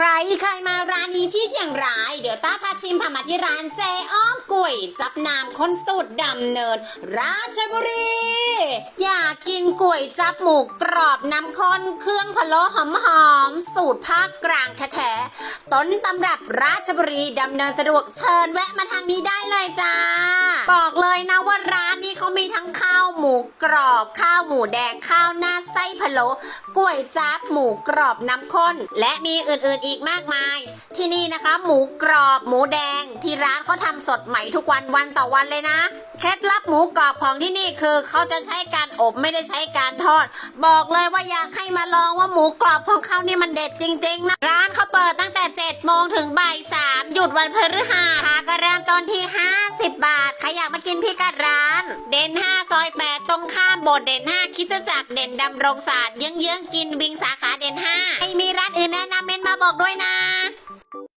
ใครใครมาร้านนี้ที่เชียงราย เดี๋ยวต้าพาชิมพามาที่ร้านเจอ้อมก๋วยจับน้ำคนสูตรดำเนิน ราชบุรี อยากกินก๋วยจับหมูกรอบน้ำข้นเครื่องพะโล้หอมๆสูตรภาคกลางแท้ๆต้นตำรับราชบุรีดำเนินสะดวกเชิญแวะมาทางนี้ได้เลยจ้า บอกเลยนะว่าร้านนี้เขามีทั้งข้าวหมูกรอบ ข้าวหมูแดงข้าวหน้าไส้พะโล้ก๋วยจับหมูกรอบน้ำข้น และมีอื่นๆอีกมากมาย ที่นี่นะคะ หมูกรอบ หมูแดง ที่ร้านเขาทำสดใหม่ทุกวันวันต่อวันเลยนะเคล็ดลับหมูกรอบของที่นี่คือเขาจะใช้การอบไม่ได้ใช้การทอด บอกเลยว่าอยากให้มาลองว่าหมูกรอบของเขานี่มันเด็ดจริงๆนะร้านเขาเปิดตั้งแต่7โมงถึงบ่าย3หยุดวันพฤหัสค่าก็เริ่มต้นที่ 50 บาทใคร ร้าน เด่น5ซอย8ตรงข้ามโบสถ์เด่น5คิดจะจักรเด่นดำรงศาสตร์เยื้องๆกินวิงสาขาเด่น5ใครมีร้านอื่นแนะนำเมนมาบอกด้วยนะ